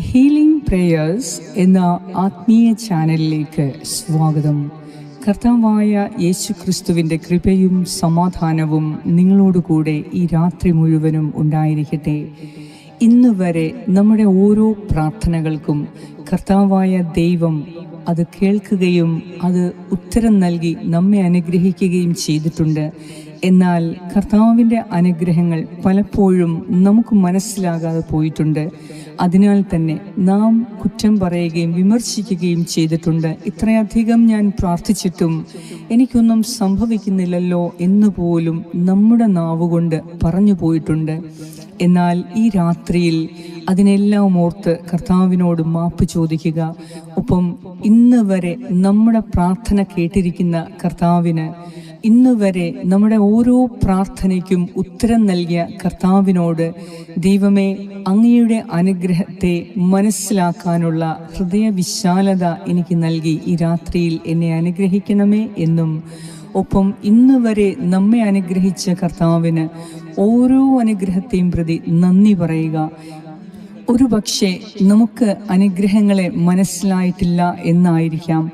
Healing prayers എന്ന ആത്മീയ ചാനലിലേക്ക് സ്വാഗതം. കർത്താവായ യേശു ക്രിസ്തുവിന്റെ കൃപയും സമാധാനവും നിങ്ങളോടുകൂടെ ഈ രാത്രി മുഴുവനും ഉണ്ടായിരിക്കട്ടെ. ഇന്ന് വരെ നമ്മുടെ ഓരോ പ്രാർത്ഥനകൾക്കും കർത്താവായ ദൈവം അത് കേൾക്കുകയും അത് ഉത്തരം നൽകി നമ്മെ അനുഗ്രഹിക്കുകയും ചെയ്തിട്ടുണ്ട്. എന്നാൽ കർത്താവിന്റെ അനുഗ്രഹങ്ങൾ പലപ്പോഴും നമുക്ക് മനസ്സിലാകാതെ പോയിട്ടുണ്ട്. അതിനാൽ തന്നെ നാം കുറ്റം പറയുകയും വിമർശിക്കുകയും ചെയ്തിട്ടുണ്ട്. ഇത്രയധികം ഞാൻ പ്രാർത്ഥിച്ചിട്ടും എനിക്കൊന്നും സംഭവിക്കുന്നില്ലല്ലോ എന്ന് പോലും നമ്മുടെ നാവുകൊണ്ട് പറഞ്ഞു പോയിട്ടുണ്ട്. എന്നാൽ ഈ രാത്രിയിൽ അതിനെല്ലാം ഓർത്ത് കർത്താവിനോട് മാപ്പ് ചോദിക്കുക. ഒപ്പം ഇന്ന് വരെ നമ്മുടെ പ്രാർത്ഥന കേട്ടിരിക്കുന്ന കർത്താവിന് ഇന്ന് വരെ നമ്മുടെ ഓരോ പ്രാർത്ഥനയ്ക്കും ഉത്തരം നൽകിയ കർത്താവിനോട് ദൈവമേ അങ്ങയുടെ അനുഗ്രഹത്തെ മനസ്സിലാക്കാനുള്ള ഹൃദയവിശാലത എനിക്ക് നൽകി ഈ രാത്രിയിൽ എന്നെ അനുഗ്രഹിക്കണമേ എന്നും ഒപ്പം ഇന്ന് വരെ നമ്മെ അനുഗ്രഹിച്ച കർത്താവിന് ഓരോ അനുഗ്രഹത്തെയും പ്രതി നന്ദി പറയുക. ഒരു പക്ഷേ നമുക്ക് അനുഗ്രഹങ്ങളെ മനസ്സിലായിട്ടില്ല എന്നായിരിക്കാം.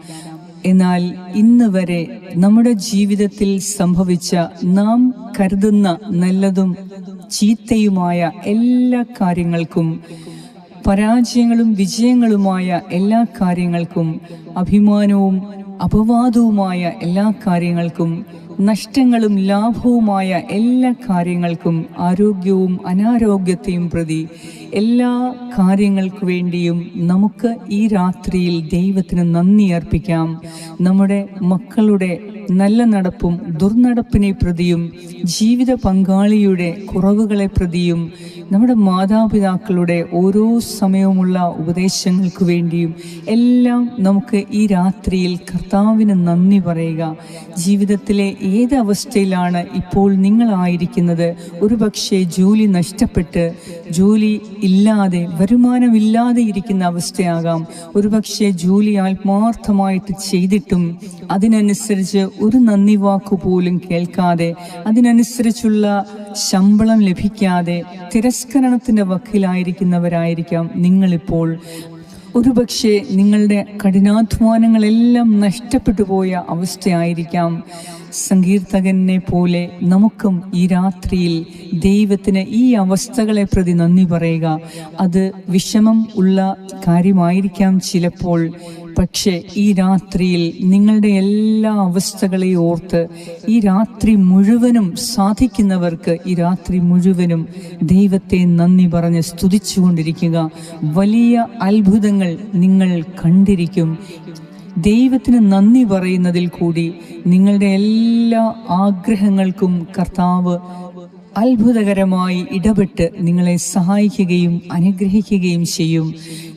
എന്നാൽ ഇന്ന് വരെ നമ്മുടെ ജീവിതത്തിൽ സംഭവിച്ച നാം കരുതുന്ന നല്ലതും ചീത്തയുമായ എല്ലാ കാര്യങ്ങൾക്കും പരാജയങ്ങളും വിജയങ്ങളുമായ എല്ലാ കാര്യങ്ങൾക്കും അഭിമാനവും അപവാദവുമായ എല്ലാ കാര്യങ്ങൾക്കും നഷ്ടങ്ങളും ലാഭവുമായ എല്ലാ കാര്യങ്ങൾക്കും ആരോഗ്യവും അനാരോഗ്യത്തെയും പ്രതി എല്ലാ കാര്യങ്ങൾക്കു വേണ്ടിയും നമുക്ക് ഈ രാത്രിയിൽ ദൈവത്തിന് നന്ദി അർപ്പിക്കാം. നമ്മുടെ മക്കളുടെ നല്ല നടപ്പും ദുർനടപ്പിനെ പ്രതിയും ജീവിത പങ്കാളിയുടെ കുറവുകളെ പ്രതിയും നമ്മുടെ മാതാപിതാക്കളുടെ ഓരോ സമയവുമുള്ള ഉപദേശങ്ങൾക്ക് വേണ്ടിയും എല്ലാം നമുക്ക് ഈ രാത്രിയിൽ കർത്താവിന് നന്ദി പറയുക. ജീവിതത്തിലെ ഏത് അവസ്ഥയിലാണ് ഇപ്പോൾ നിങ്ങളായിരിക്കുന്നത് ഒരുപക്ഷെ ജോലി നഷ്ടപ്പെട്ട് ജോലി ഇല്ലാതെ വരുമാനമില്ലാതെ ഇരിക്കുന്ന അവസ്ഥയാകാം. ഒരുപക്ഷെ ജോലി ആത്മാർത്ഥമായിട്ട് ചെയ്തിട്ടും അതിനനുസരിച്ച് ഒരു നന്ദി വാക്കു പോലും കേൾക്കാതെ അതിനനുസരിച്ചുള്ള ശമ്പളം ലഭിക്കാതെ തിരസ്കരണത്തിന്റെ വക്കിലായിരിക്കുന്നവരായിരിക്കാം നിങ്ങളിപ്പോൾ. ഒരുപക്ഷെ നിങ്ങളുടെ കഠിനാധ്വാനങ്ങളെല്ലാം നഷ്ടപ്പെട്ടു പോയ അവസ്ഥയായിരിക്കാം. സങ്കീർത്തകനെ പോലെ നമുക്കും ഈ രാത്രിയിൽ ദൈവത്തിന് ഈ അവസ്ഥകളെ പ്രതി നന്ദി പറയുക. അത് വിഷമം ഉള്ള കാര്യമായിരിക്കാം ചിലപ്പോൾ. പക്ഷേ ഈ രാത്രിയിൽ നിങ്ങളുടെ എല്ലാ അവസ്ഥകളെയും ഓർത്ത് ഈ രാത്രി മുഴുവനും സാധിക്കുന്നവർക്ക് ഈ രാത്രി മുഴുവനും ദൈവത്തെ നന്ദി പറഞ്ഞ് സ്തുതിച്ചുകൊണ്ടിരിക്കുക. വലിയ അത്ഭുതങ്ങൾ നിങ്ങൾ കണ്ടിരിക്കും. ദൈവത്തിന് നന്ദി പറയുന്നതിൽ കൂടി നിങ്ങളുടെ എല്ലാ ആഗ്രഹങ്ങൾക്കും കർത്താവ് അത്ഭുതകരമായി ഇടപെട്ട് നിങ്ങളെ സഹായിക്കുകയും അനുഗ്രഹിക്കുകയും ചെയ്യും.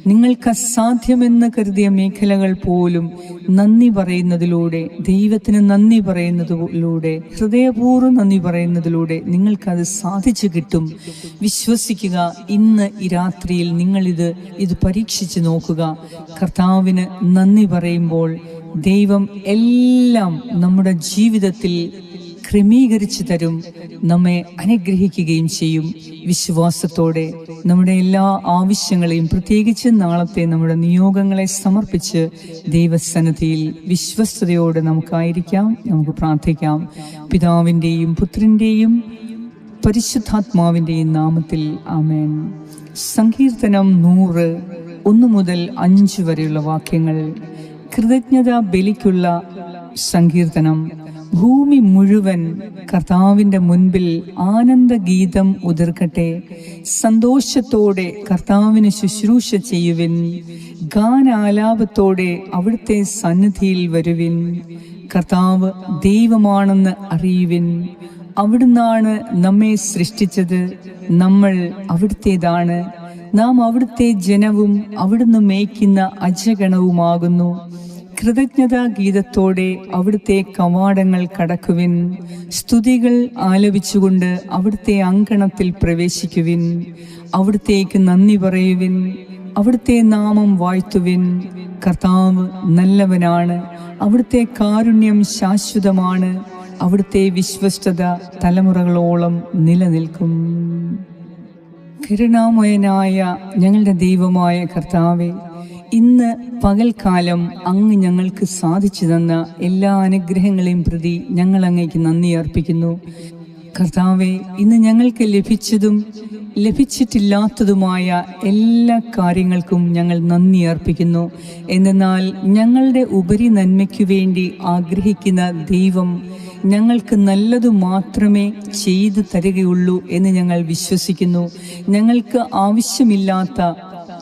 നിങ്ങൾക്ക് അസാധ്യമെന്ന് കരുതിയ മേഖലകൾ പോലും നന്ദി പറയുന്നതിലൂടെ ദൈവത്തിന് നന്ദി പറയുന്നതിലൂടെ ഹൃദയപൂർവം നന്ദി പറയുന്നതിലൂടെ നിങ്ങൾക്കത് സാധിച്ചു കിട്ടും. വിശ്വസിക്കുക ഇന്ന് ഈ രാത്രിയിൽ നിങ്ങളിത് ഇത് പരീക്ഷിച്ച് നോക്കുക. കർത്താവിന് നന്ദി പറയുമ്പോൾ ദൈവം എല്ലാം നമ്മുടെ ജീവിതത്തിൽ ക്രമീകരിച്ചു തരും. നമ്മെ അനുഗ്രഹിക്കുകയും ചെയ്യും. വിശ്വാസത്തോടെ നമ്മുടെ എല്ലാ ആവശ്യങ്ങളെയും പ്രത്യേകിച്ച് നാളത്തെ നമ്മുടെ നിയോഗങ്ങളെ സമർപ്പിച്ച് ദൈവസന്നിധിയിൽ വിശ്വസ്തയോടെ നമുക്കായിരിക്കാം. നമുക്ക് പ്രാർത്ഥിക്കാം. പിതാവിന്റെയും പുത്രന്റെയും പരിശുദ്ധാത്മാവിന്റെയും നാമത്തിൽ ആമേൻ. സങ്കീർത്തനം നൂറ് ഒന്ന് മുതൽ അഞ്ച് വരെയുള്ള വാക്യങ്ങൾ. കൃതജ്ഞത ബലിക്കുള്ള സങ്കീർത്തനം. ഭൂമി മുഴുവൻ കർത്താവിന്റെ മുൻപിൽ ആനന്ദഗീതം ഉതിർക്കട്ടെ. സന്തോഷത്തോടെ കർത്താവിന് ശുശ്രൂഷ ചെയ്യുവിൻ. ഗാനാലാപത്തോടെ അവിടുത്തെ സന്നിധിയിൽ വരുവിൻ. കർത്താവ് ദൈവമാണെന്ന് അറിയുവിൻ. അവിടുന്നാണ് നമ്മെ സൃഷ്ടിച്ചത്. നമ്മൾ അവിടുത്തേതാണ്. നാം അവിടുത്തെ ജനവും അവിടുന്ന് മേയ്ക്കുന്ന അജഗണവുമാകുന്നു. കൃതജ്ഞതാ ഗീതത്തോടെ അവിടുത്തെ കവാടങ്ങൾ കടക്കുവിൻ. സ്തുതികൾ ആലപിച്ചുകൊണ്ട് അവിടുത്തെ അങ്കണത്തിൽ പ്രവേശിക്കുവിൻ. അവിടുത്തേക്ക് നന്ദി പറയുവിൻ. അവിടുത്തെ നാമം വാഴ്ത്തുവിൻ. കർത്താവ് നല്ലവനാണ്. അവിടുത്തെ കാരുണ്യം ശാശ്വതമാണ്. അവിടുത്തെ വിശ്വസ്തത തലമുറകളോളം നിലനിൽക്കും. കരുണാമയനായ ഞങ്ങളുടെ ദൈവമായ കർത്താവെ ഇന്ന് പകൽക്കാലം അങ്ങ് ഞങ്ങൾക്ക് സാധിച്ചു തന്ന എല്ലാ അനുഗ്രഹങ്ങളെയും പ്രതി ഞങ്ങൾ അങ്ങേക്ക് നന്ദി അർപ്പിക്കുന്നു. കർത്താവെ ഇന്ന് ഞങ്ങൾക്ക് ലഭിച്ചതും ലഭിച്ചിട്ടില്ലാത്തതുമായ എല്ലാ കാര്യങ്ങൾക്കും ഞങ്ങൾ നന്ദി അർപ്പിക്കുന്നു. എന്നാൽ ഞങ്ങളുടെ ഉപരി നന്മയ്ക്കു വേണ്ടി ആഗ്രഹിക്കുന്ന ദൈവം ഞങ്ങൾക്ക് നല്ലതു മാത്രമേ ചെയ്തു തരികയുള്ളൂ എന്ന് ഞങ്ങൾ വിശ്വസിക്കുന്നു. ഞങ്ങൾക്ക് ആവശ്യമില്ലാത്ത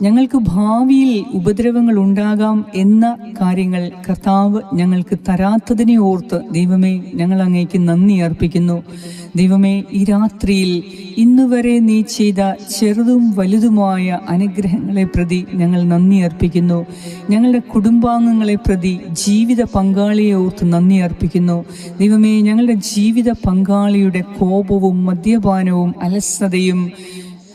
ഞങ്ങൾക്ക് ഭാവിയിൽ ഉപദ്രവങ്ങൾ ഉണ്ടാകാം എന്ന കാര്യങ്ങൾ കർത്താവ് ഞങ്ങൾക്ക് തരാത്തതിനെ ഓർത്ത് ദൈവമേ ഞങ്ങൾ അങ്ങേക്ക് നന്ദി അർപ്പിക്കുന്നു. ദൈവമേ ഈ രാത്രിയിൽ ഇന്നുവരെ നീ ചെയ്ത ചെറുതും വലുതുമായ അനുഗ്രഹങ്ങളെ പ്രതി ഞങ്ങൾ നന്ദി അർപ്പിക്കുന്നു. ഞങ്ങളുടെ കുടുംബാംഗങ്ങളെ പ്രതി ജീവിത പങ്കാളിയെ ഓർത്ത് നന്ദി അർപ്പിക്കുന്നു. ദൈവമേ ഞങ്ങളുടെ ജീവിത പങ്കാളിയുടെ കോപവും മദ്യപാനവും അലസതയും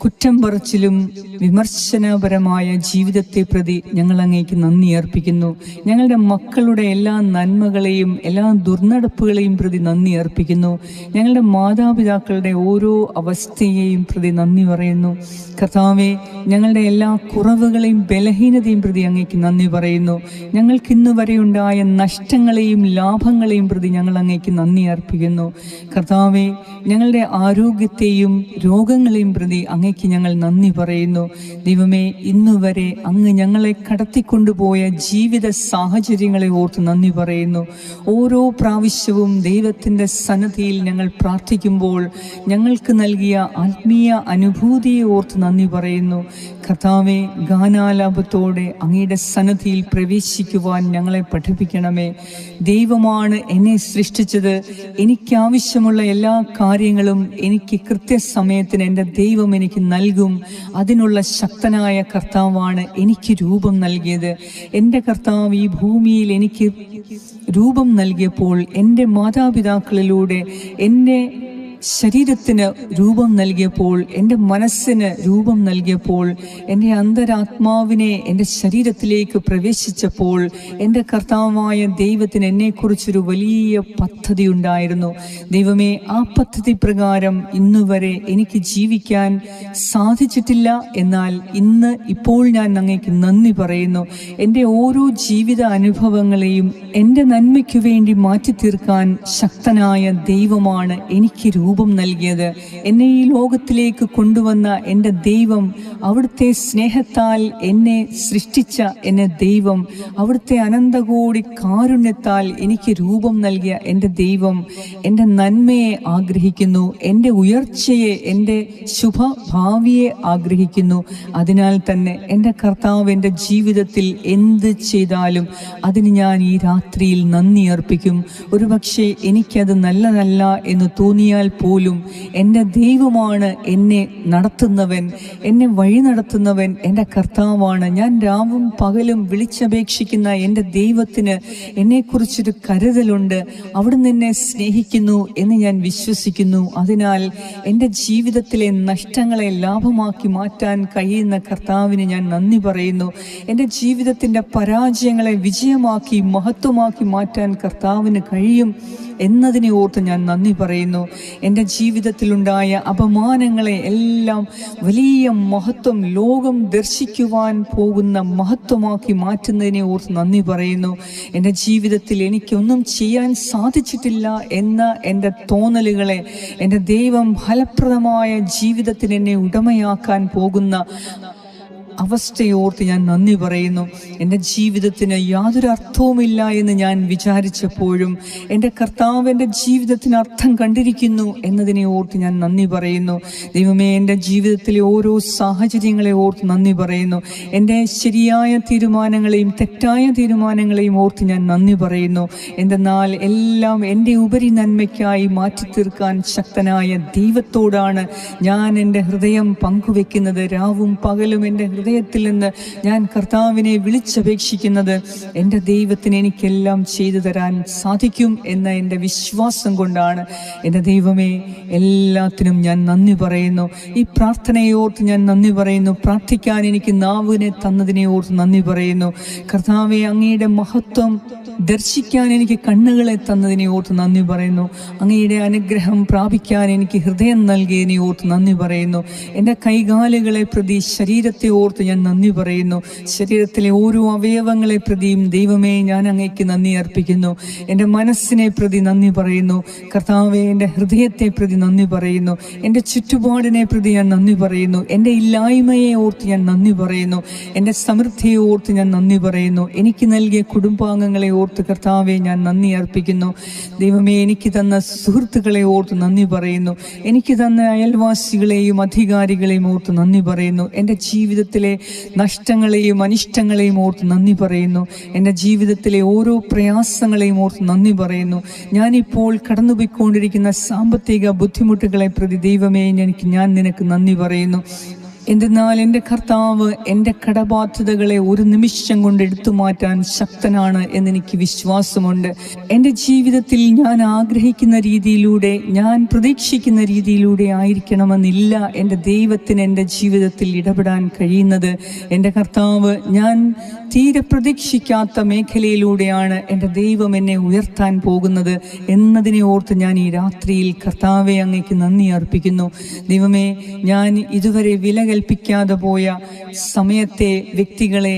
കുറ്റം പറച്ചിലും വിമർശനപരമായ ജീവിതത്തെ പ്രതി ഞങ്ങൾ അങ്ങേക്ക് നന്ദി അർപ്പിക്കുന്നു. ഞങ്ങളുടെ മക്കളുടെ എല്ലാ നന്മകളെയും എല്ലാ ദുർനടപ്പുകളെയും പ്രതി നന്ദി അർപ്പിക്കുന്നു. ഞങ്ങളുടെ മാതാപിതാക്കളുടെ ഓരോ അവസ്ഥയെയും പ്രതി നന്ദി പറയുന്നു. കർത്താവെ ഞങ്ങളുടെ എല്ലാ കുറവുകളെയും ബലഹീനതയും പ്രതി അങ്ങേക്ക് നന്ദി പറയുന്നു. ഞങ്ങൾക്ക് ഇന്ന് വരെ ഉണ്ടായ നഷ്ടങ്ങളെയും ലാഭങ്ങളെയും പ്രതി ഞങ്ങൾ അങ്ങേക്ക് നന്ദി അർപ്പിക്കുന്നു. കർത്താവെ ഞങ്ങളുടെ ആരോഗ്യത്തെയും രോഗങ്ങളെയും പ്രതി അങ്ങേക്ക് ഞങ്ങൾ നന്ദി പറയുന്നു. ദൈവമേ ഇന്നുവരെ അങ്ങ് ഞങ്ങളെ കടത്തിക്കൊണ്ടുപോയ ജീവിത സാഹചര്യങ്ങളെ ഓർത്ത് നന്ദി പറയുന്നു. ഓരോ പ്രാവശ്യവും ദൈവത്തിന്റെ സന്നദ്ധിയിൽ ഞങ്ങൾ പ്രാർത്ഥിക്കുമ്പോൾ ഞങ്ങൾക്ക് നൽകിയ ആത്മീയ അനുഭൂതിയെ ഓർത്ത് നന്ദി പറയുന്നു. കർത്താവെ ഗാനാലാപത്തോടെ അങ്ങയുടെ സന്നദ്ധിയിൽ പ്രവേശിക്കുവാൻ ഞങ്ങളെ പഠിപ്പിക്കണമേ. ദൈവമാണ് എന്നെ സൃഷ്ടിച്ചത്. എനിക്കാവശ്യമുള്ള എല്ലാ കാര്യങ്ങളും എനിക്ക് കൃത്യസമയത്തിന് എന്റെ ദൈവം എനിക്ക് നൽകും. അതിനുള്ള ശക്തനായ കർത്താവാണ് എനിക്ക് രൂപം നൽകിയത്. എന്റെ കർത്താവ് ഈ ഭൂമിയിൽ എനിക്ക് രൂപം നൽകിയപ്പോൾ എന്റെ മാതാപിതാക്കളിലൂടെ എന്റെ ശരീരത്തിന് രൂപം നൽകിയപ്പോൾ എന്റെ മനസ്സിന് രൂപം നൽകിയപ്പോൾ എന്റെ അന്തരാത്മാവിനെ എന്റെ ശരീരത്തിലേക്ക് പ്രവേശിച്ചപ്പോൾ എന്റെ കർത്താവായ ദൈവത്തിന് എന്നെക്കുറിച്ചൊരു വലിയ പദ്ധതി ഉണ്ടായിരുന്നു ദൈവമേ ആ പദ്ധതി പ്രകാരം ഇന്നുവരെ എനിക്ക് ജീവിക്കാൻ സാധിച്ചിട്ടില്ല. എന്നാൽ ഇന്ന് ഇപ്പോൾ ഞാൻ അങ്ങേക്ക് നന്ദി പറയുന്നു. എന്റെ ഓരോ ജീവിത അനുഭവങ്ങളെയും എന്റെ നന്മയ്ക്കു വേണ്ടി മാറ്റി തീർക്കാൻ ശക്തനായ ദൈവമാണ് എനിക്ക് രൂപം നൽകിയത്. എന്നെ ഈ ലോകത്തിലേക്ക് കൊണ്ടുവന്ന എന്റെ ദൈവം അവിടുത്തെ സ്നേഹത്താൽ എന്നെ സൃഷ്ടിച്ച എന്നെ ദൈവം അവിടുത്തെ അനന്തകോടി കാരുണ്യത്താൽ എനിക്ക് രൂപം നൽകിയ എന്റെ ദൈവം എന്റെ നന്മയെ ആഗ്രഹിക്കുന്നു എന്റെ ഉയർച്ചയെ എന്റെ ശുഭഭാവിയെ ആഗ്രഹിക്കുന്നു. അതിനാൽ തന്നെ എന്റെ കർത്താവ് എന്റെ ജീവിതത്തിൽ എന്ത് ചെയ്താലും അതിന് ഞാൻ ഈ രാത്രിയിൽ നന്ദി അർപ്പിക്കും. ഒരുപക്ഷെ എനിക്കത് നല്ലതല്ല എന്ന് തോന്നിയാൽ പോലും എന്റെ ദൈവമാണ് എന്നെ നടത്തുന്നവൻ എന്നെ വഴി നടത്തുന്നവൻ എന്റെ കർത്താവാണ്. ഞാൻ രാവും പകലും വിളിച്ചപേക്ഷിക്കുന്ന എന്റെ ദൈവത്തിന് എന്നെക്കുറിച്ചൊരു കരുതലുണ്ട്. അവിടുന്ന് എന്നെ സ്നേഹിക്കുന്നു എന്ന് ഞാൻ വിശ്വസിക്കുന്നു. അതിനാൽ എന്റെ ജീവിതത്തിലെ നഷ്ടങ്ങളെ ലാഭമാക്കി മാറ്റാൻ കഴിയുന്ന കർത്താവിന് ഞാൻ നന്ദി പറയുന്നു. എന്റെ ജീവിതത്തിന്റെ പരാജയങ്ങളെ വിജയമാക്കി മഹത്വമാക്കി മാറ്റാൻ കർത്താവിന് കഴിയും. എന്നതിനെ ഓർത്ത് ഞാൻ നന്ദി പറയുന്നു. എന്റെ ജീവിതത്തിലുണ്ടായ അപമാനങ്ങളെ എല്ലാം വലിയ മഹത്വം ലോകം ദർശിക്കുവാൻ പോകുന്ന മഹത്വമാക്കി മാറ്റുന്നതിനെ ഓർത്ത് നന്ദി പറയുന്നു. എന്റെ ജീവിതത്തിൽ എനിക്കൊന്നും ചെയ്യാൻ സാധിച്ചിട്ടില്ല എന്ന എന്റെ തോന്നലുകളെ എന്റെ ദൈവം ഫലപ്രദമായ ജീവിതത്തിന് എന്നെ ഉടമയാക്കാൻ പോകുന്ന അവസ്ഥയോർത്ത് ഞാൻ നന്ദി പറയുന്നു. എന്റെ ജീവിതത്തിന് യാതൊരു അർത്ഥവുമില്ല എന്ന് ഞാൻ വിചാരിച്ചപ്പോഴും എന്റെ കർത്താവ് എന്റെ ജീവിതത്തിന് അർത്ഥം കണ്ടിരിക്കുന്നു എന്നതിനെ ഓർത്ത് ഞാൻ നന്ദി പറയുന്നു. ദൈവമേ എന്റെ ജീവിതത്തിലെ ഓരോ സാഹചര്യങ്ങളെ ഓർത്ത് നന്ദി പറയുന്നു. എന്റെ ശരിയായ തീരുമാനങ്ങളെയും തെറ്റായ തീരുമാനങ്ങളെയും ഓർത്ത് ഞാൻ നന്ദി പറയുന്നു. എന്തെന്നാൽ എല്ലാം എന്റെ ഉപരി നന്മയ്ക്കായി മാറ്റി തീർക്കാൻ ശക്തനായ ദൈവത്തോടാണ് ഞാൻ എന്റെ ഹൃദയം പങ്കുവെക്കുന്നത്. രാവും പകലും എന്റെ ഹൃദയം ഹൃദയത്തിൽ നിന്ന് ഞാൻ കർത്താവിനെ വിളിച്ചപേക്ഷിക്കുന്നത് എന്റെ ദൈവത്തിന് എനിക്കെല്ലാം ചെയ്തു തരാൻ സാധിക്കും എന്ന എന്റെ വിശ്വാസം കൊണ്ടാണ്. എന്റെ ദൈവമേ എല്ലാത്തിനും ഞാൻ നന്ദി പറയുന്നു. ഈ പ്രാർത്ഥനയോർത്ത് ഞാൻ നന്ദി പറയുന്നു. പ്രാർത്ഥിക്കാൻ എനിക്ക് നാവിനെ തന്നതിനെ ഓർത്ത് നന്ദി പറയുന്നു. കർത്താവെ അങ്ങയുടെ മഹത്വം ദർശിക്കാൻ എനിക്ക് കണ്ണുകളെ തന്നതിനെ ഓർത്ത് നന്ദി പറയുന്നു. അങ്ങയുടെ അനുഗ്രഹം പ്രാപിക്കാൻ എനിക്ക് ഹൃദയം നൽകിയതിനെ ഓർത്ത് നന്ദി പറയുന്നു. എന്റെ കൈകാലുകളെ പ്രതി ശരീരത്തെ ഓർത്ത് ഞാൻ നന്ദി പറയുന്നു. ശരീരത്തിലെ ഓരോ അവയവങ്ങളെ പ്രതിയും ദൈവമേ ഞാൻ അങ്ങേക്ക് നന്ദി അർപ്പിക്കുന്നു. എന്റെ മനസ്സിനെ പ്രതി നന്ദി പറയുന്നു. കർത്താവെ എന്റെ ഹൃദയത്തെ പ്രതി നന്ദി പറയുന്നു. എന്റെ ചുറ്റുപാടിനെ പ്രതി ഞാൻ നന്ദി പറയുന്നു. എന്റെ ഇല്ലായ്മയെ ഓർത്ത് ഞാൻ നന്ദി പറയുന്നു. എന്റെ സമൃദ്ധിയെ ഓർത്ത് ഞാൻ നന്ദി പറയുന്നു. എനിക്ക് നൽകിയ കുടുംബാംഗങ്ങളെ ഓർത്ത് കർത്താവെ ഞാൻ നന്ദി അർപ്പിക്കുന്നു. ദൈവമേ എനിക്ക് തന്ന സുഹൃത്തുക്കളെ ഓർത്ത് നന്ദി പറയുന്നു. എനിക്ക് തന്ന അയൽവാസികളെയും അധികാരികളെയും ഓർത്ത് നന്ദി പറയുന്നു. എന്റെ ജീവിതത്തിലെ നഷ്ടങ്ങളെയും അനിഷ്ടങ്ങളെയും ഓർത്ത് നന്ദി പറയുന്നു. എന്റെ ജീവിതത്തിലെ ഓരോ പ്രയാസങ്ങളെയും ഓർത്ത് നന്ദി പറയുന്നു. ഞാനിപ്പോൾ കടന്നുപോയിക്കൊണ്ടിരിക്കുന്ന സാമ്പത്തിക ബുദ്ധിമുട്ടുകളെ പ്രതി ദൈവമേ എനിക്ക് ഞാൻ നിനക്ക് നന്ദി പറയുന്നു. എന്തെന്നാൽ എന്റെ കർത്താവ് എന്റെ കടബാധ്യതകളെ ഒരു നിമിഷം കൊണ്ട് എടുത്തു മാറ്റാൻ ശക്തനാണ് എന്നെനിക്ക് വിശ്വാസമുണ്ട്. എന്റെ ജീവിതത്തിൽ ഞാൻ ആഗ്രഹിക്കുന്ന രീതിയിലൂടെ ഞാൻ പ്രതീക്ഷിക്കുന്ന രീതിയിലൂടെ ആയിരിക്കണമെന്നില്ല എന്റെ ദൈവത്തിന് എന്റെ ജീവിതത്തിൽ ഇടപെടാൻ കഴിയുന്നത്. എന്റെ കർത്താവ് ഞാൻ തീരെ പ്രതീക്ഷിക്കാത്ത മേഖലയിലൂടെയാണ് എന്റെ ദൈവം എന്നെ ഉയർത്താൻ പോകുന്നത് എന്നതിനെ ഓർത്ത് ഞാൻ ഈ രാത്രിയിൽ കർത്താവെ അങ്ങേക്ക് നന്ദി അർപ്പിക്കുന്നു. ദൈവമേ ഞാൻ ഇതുവരെ വില കൽപ്പിക്കാതെ പോയ സമയത്തെ വ്യക്തികളെ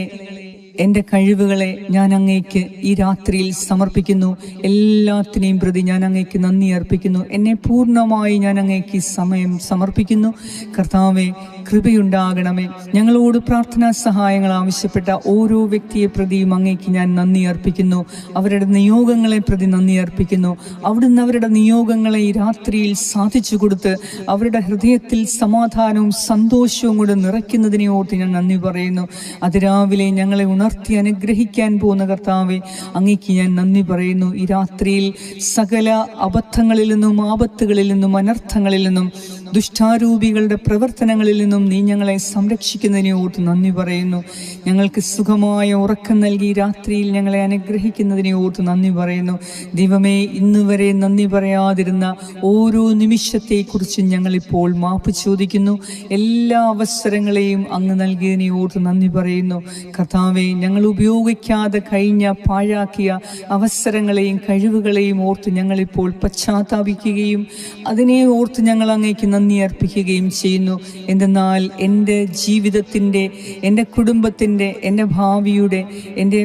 എന്റെ കഴിവുകളെ ഞാൻ അങ്ങേക്ക് ഈ രാത്രിയിൽ സമർപ്പിക്കുന്നു. എല്ലാത്തിനെയും പ്രതി ഞാൻ അങ്ങേക്ക് നന്ദി അർപ്പിക്കുന്നു. എന്നെ പൂർണമായി ഞാൻ അങ്ങേക്ക് സമയം സമർപ്പിക്കുന്നു. കർത്താവെ കൃപയുണ്ടാകണമേ. ഞങ്ങളോട് പ്രാർത്ഥനാ സഹായങ്ങൾ ആവശ്യപ്പെട്ട ഓരോ വ്യക്തിയെ പ്രതിയും അങ്ങേക്ക് ഞാൻ നന്ദി അർപ്പിക്കുന്നു. അവരുടെ നിയോഗങ്ങളെ പ്രതി നന്ദി അർപ്പിക്കുന്നു. അവിടുന്ന് അവരുടെ നിയോഗങ്ങളെ ഈ രാത്രിയിൽ സാധിച്ചു കൊടുത്ത് അവരുടെ ഹൃദയത്തിൽ സമാധാനവും സന്തോഷവും കൂടെ നിറയ്ക്കുന്നതിനെ ഓർത്ത് ഞാൻ നന്ദി പറയുന്നു. അതിരാവിലെ ഞങ്ങളെ ഉണർത്തി അനുഗ്രഹിക്കാൻ പോകുന്ന കർത്താവെ അങ്ങേക്ക് ഞാൻ നന്ദി പറയുന്നു. ഈ രാത്രിയിൽ സകല അബദ്ധങ്ങളിൽ നിന്നും ആപത്തുകളിൽ നിന്നും അനർത്ഥങ്ങളിൽ നിന്നും ദുഷ്ടാരൂപികളുടെ പ്രവർത്തനങ്ങളിൽ നിന്നും നീ ഞങ്ങളെ സംരക്ഷിക്കുന്നതിനെ ഓർത്ത് നന്ദി പറയുന്നു. ഞങ്ങൾക്ക് സുഖമായ ഉറക്കം നൽകി രാത്രിയിൽ ഞങ്ങളെ അനുഗ്രഹിക്കുന്നതിനെ ഓർത്ത് നന്ദി പറയുന്നു. ദൈവമേ ഇന്ന് വരെ നന്ദി പറയാതിരുന്ന ഓരോ നിമിഷത്തെക്കുറിച്ചും ഞങ്ങളിപ്പോൾ മാപ്പ് ചോദിക്കുന്നു. എല്ലാ അവസരങ്ങളെയും അങ്ങ് നൽകിയതിനെ ഓർത്ത് നന്ദി പറയുന്നു. കർത്താവെ ഞങ്ങൾ ഉപയോഗിക്കാതെ കഴിഞ്ഞ പാഴാക്കിയ അവസരങ്ങളെയും കഴിവുകളെയും ഓർത്ത് ഞങ്ങളിപ്പോൾ പശ്ചാത്താപിക്കുകയും അതിനെ ഓർത്ത് ഞങ്ങൾ അങ്ങേക്ക് നന്ദി അർപ്പിക്കുകയും ചെയ്യുന്നു. എന്തെന്നാൽ എന്റെ ജീവിതത്തിന്റെ എന്റെ കുടുംബത്തിന്റെ എന്റെ ഭാവിയുടെ എന്റെ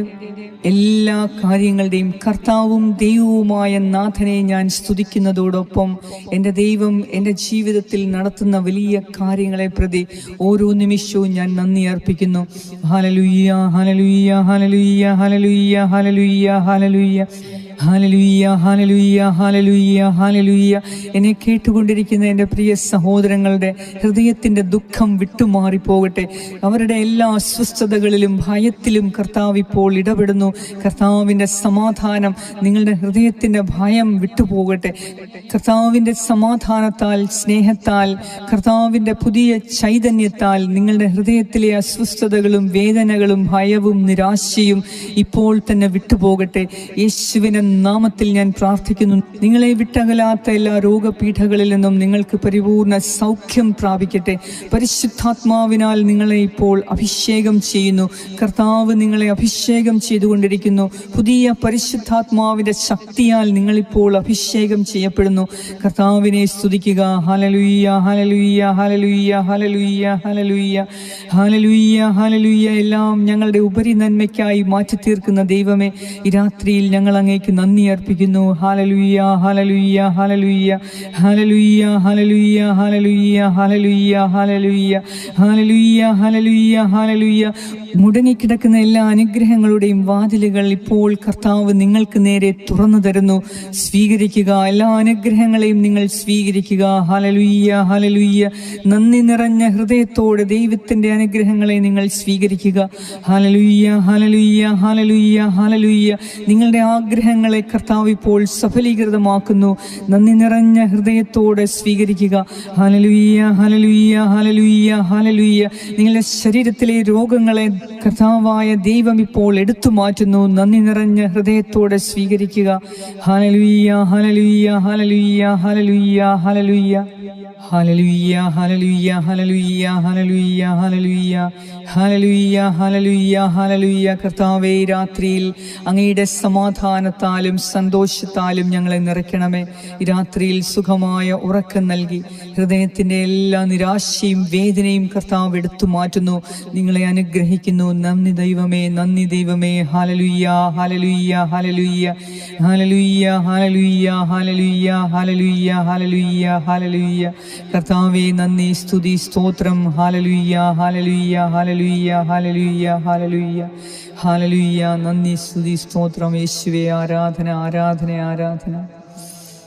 എല്ലാ കാര്യങ്ങളുടെയും കർത്താവും ദൈവവുമായ നാഥനെ ഞാൻ സ്തുതിക്കുന്നതോടൊപ്പം എന്റെ ദൈവം എന്റെ ജീവിതത്തിൽ നടത്തുന്ന വലിയ കാര്യങ്ങളെ പ്രതി ഓരോ നിമിഷവും ഞാൻ നന്ദി അർപ്പിക്കുന്നു. ഹലലുയ്യ ഹലലുയ്യ ഹലലുയ്യ ഹലലുയ്യ ഹലലുയ്യ ഹലലുയ്യ എന്നെ കേട്ടുകൊണ്ടിരിക്കുന്ന എന്റെ പ്രിയ സഹോദരങ്ങളുടെ ഹൃദയത്തിന്റെ ദുഃഖം വിട്ടുമാറിപ്പോകട്ടെ. അവരുടെ എല്ലാ അസ്വസ്ഥതകളിലും ഭയത്തിലും കർത്താവ് ഇപ്പോൾ ഇടപെടുന്നു. കർത്താവിന്റെ സമാധാനം നിങ്ങളുടെ ഹൃദയത്തിന്റെ ഭയം വിട്ടുപോകട്ടെ. കർത്താവിന്റെ സമാധാനത്താൽ സ്നേഹത്താൽ കർത്താവിന്റെ പുതിയ ചൈതന്യത്താൽ നിങ്ങളുടെ ഹൃദയത്തിലെ അസ്വസ്ഥതകളും വേദനകളും ഭയവും നിരാശയും ഇപ്പോൾ തന്നെ വിട്ടുപോകട്ടെ. യേശുവിന്റെ നാമത്തിൽ ഞാൻ പ്രാർത്ഥിക്കുന്നു. നിങ്ങളെ വിട്ടകലാത്ത എല്ലാ രോഗപീഠകളിൽ നിന്നും നിങ്ങൾക്ക് പരിപൂർണ സൗഖ്യം പ്രാപിക്കട്ടെ. പരിശുദ്ധാത്മാവിനാൽ നിങ്ങളെ ഇപ്പോൾ അഭിഷേകം ചെയ്യുന്നു. കർത്താവ് നിങ്ങളെ അഭിഷേകം ചെയ്തുകൊണ്ടിരിക്കുന്നു. പുതിയ പരിശുദ്ധാത്മാവിന്റെ ശക്തിയാൽ നിങ്ങളിപ്പോൾ അഭിഷേകം ചെയ്യപ്പെടുന്നു. കർത്താവിനെ സ്തുതിക്കുക. ഹലലുയ്യ ഹലലുയ്യ ഹലലുയ്യ ഹലലുയ്യ ഹലലുയ്യ ഹലലുയ്യ ഹലലുയ്യ എല്ലാം ഞങ്ങളുടെ ഉപരി നന്മയ്ക്കായി മാറ്റി തീർക്കുന്ന ദൈവമേ ഈ രാത്രിയിൽ ഞങ്ങൾ അങ്ങേക്ക് നന്ദി അർപ്പിക്കുന്നു ഹാലലുയ്യ ഹാലലുയ്യ ഹാലലുയ്യ ഹാലലുയ്യ ഹാലലുയ്യ ഹാലലുയ്യ ഹാലലുയ്യ ഹാലലുയ്യ ഹാലലുയ്യ ഹാലലുയ്യ ഹാലലുയ്യ മുടങ്ങിക്കിടക്കുന്ന എല്ലാ അനുഗ്രഹങ്ങളുടെയും വാതിലുകൾ ഇപ്പോൾ കർത്താവ് നിങ്ങൾക്ക് നേരെ തുറന്നു തരുന്നു സ്വീകരിക്കുക എല്ലാ അനുഗ്രഹങ്ങളെയും നിങ്ങൾ സ്വീകരിക്കുക ഹലലുയ്യ ഹലലുയ്യ നന്ദി നിറഞ്ഞ ഹൃദയത്തോടെ ദൈവത്തിന്റെ അനുഗ്രഹങ്ങളെ നിങ്ങൾ സ്വീകരിക്കുക ഹലലുയ്യ ഹലലുയ്യ ഹലലുയ്യ ഹലലുയ്യ നിങ്ങളുടെ ആഗ്രഹങ്ങൾ ആഗ്രഹങ്ങളെ കർത്താവ് ഇപ്പോൾ സഫലീകൃതമാക്കുന്നു. നന്ദി നിറഞ്ഞ ഹൃദയത്തോടെ സ്വീകരിക്കുക. ഹലലുയ്യ ഹലലുയ്യ ഹലലുയ്യ ഹലലുയ്യ നിങ്ങളുടെ ശരീരത്തിലെ രോഗങ്ങളെ കർത്താവായ ദൈവം ഇപ്പോൾ എടുത്തു മാറ്റുന്നു. നന്ദി നിറഞ്ഞ ഹൃദയത്തോടെ സ്വീകരിക്കുക. ഹലലുയ്യ ഹലലുയ്യ ഹലലുയ്യ ഹലലുയ്യ ഹലലുയ്യ ഹലലുയ്യ ഹലലുയ്യ ഹലലുയ്യ ഹലലുയ്യ ഹലലുയ്യ ഹലലുയ്യ ഹലലുയ്യ ഹലലുയ്യ കർത്താവേ രാത്രിയിൽ അങ്ങയുടെ സമാധാനത്താലും സന്തോഷത്താലും ഞങ്ങളെ നിറയ്ക്കണമേ. രാത്രിയിൽ സുഖമായ ഉറക്കം നൽകി ഹൃദയത്തിന്റെ എല്ലാ നിരാശയും വേദനയും കർത്താവ് എടുത്തു മാറ്റുന്നു. നിങ്ങളെ അനുഗ്രഹിക്കുന്നു. നന്ദി ദൈവമേ നന്ദി ദൈവമേ. ഹലലുയ്യ ഹലലുയ്യ ഹലലുയ്യ ഹലലുയ്യ ഹലലുയ്യ ഹലലുയ്യ ഹലലുയ്യ ഹലലുയ്യ ഹലലുയ്യ കർത്താവേ നന്ദി സ്തുതി സ്തോത്രം. ഹാലലുയ്യ ഹാലലുയ്യ ഹാലലുയ്യ ഹാലലുയ്യ ഹാലലുയ്യ ഹാലലുയ്യ നന്ദി സ്തുതി സ്തോത്രം. യേശുവേ ആരാധന ആരാധന ആരാധന.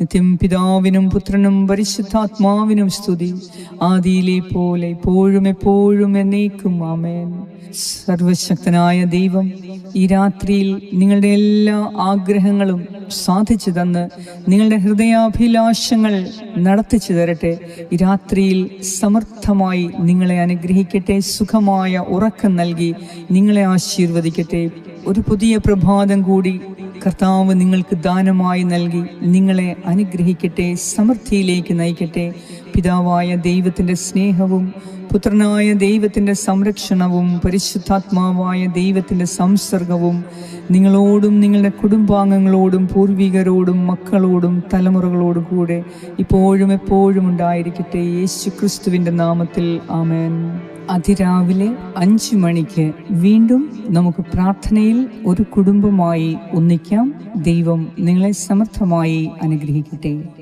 നിത്യം പിതാവിനും പുത്രനും പരിശുദ്ധാത്മാവിനും സ്തുതി. ആദിയിലെ പോലെ എപ്പോഴും എപ്പോഴും എന്നേക്കും ആമേൻ. സർവശക്തനായ ദൈവം ഈ രാത്രിയിൽ നിങ്ങളുടെ എല്ലാ ആഗ്രഹങ്ങളും സാധിച്ചു തന്ന് നിങ്ങളുടെ ഹൃദയാഭിലാഷങ്ങൾ നടത്തിച്ചു തരട്ടെ. ഈ രാത്രിയിൽ സമർത്ഥമായി നിങ്ങളെ അനുഗ്രഹിക്കട്ടെ സുഖമായ ഉറക്കം നൽകി നിങ്ങളെ ആശീർവദിക്കട്ടെ. ഒരു പുതിയ പ്രഭാതം കൂടി കർത്താവ് നിങ്ങൾക്ക് ദാനമായി നൽകി. നിങ്ങളെ അനുഗ്രഹിക്കട്ടെ സമൃദ്ധിയിലേക്ക് നയിക്കട്ടെ. പിതാവായ ദൈവത്തിന്റെ സ്നേഹവും പുത്രനായ ദൈവത്തിന്റെ സംരക്ഷണവും പരിശുദ്ധാത്മാവായ ദൈവത്തിന്റെ സംസർഗവും നിങ്ങളോടും നിങ്ങളുടെ കുടുംബാംഗങ്ങളോടും പൂർവികരോടും മക്കളോടും തലമുറകളോടും കൂടെ ഇപ്പോഴും എപ്പോഴും ഉണ്ടായിരിക്കട്ടെ. യേശു ക്രിസ്തുവിന്റെ നാമത്തിൽ ആമേൻ. അതിരാവിലെ അഞ്ചു മണിക്ക് വീണ്ടും നമുക്ക് പ്രാർത്ഥനയിൽ ഒരു കുടുംബമായി ഒന്നിക്കാം. ദൈവം നിങ്ങളെ സമർത്ഥമായി അനുഗ്രഹിക്കട്ടെ.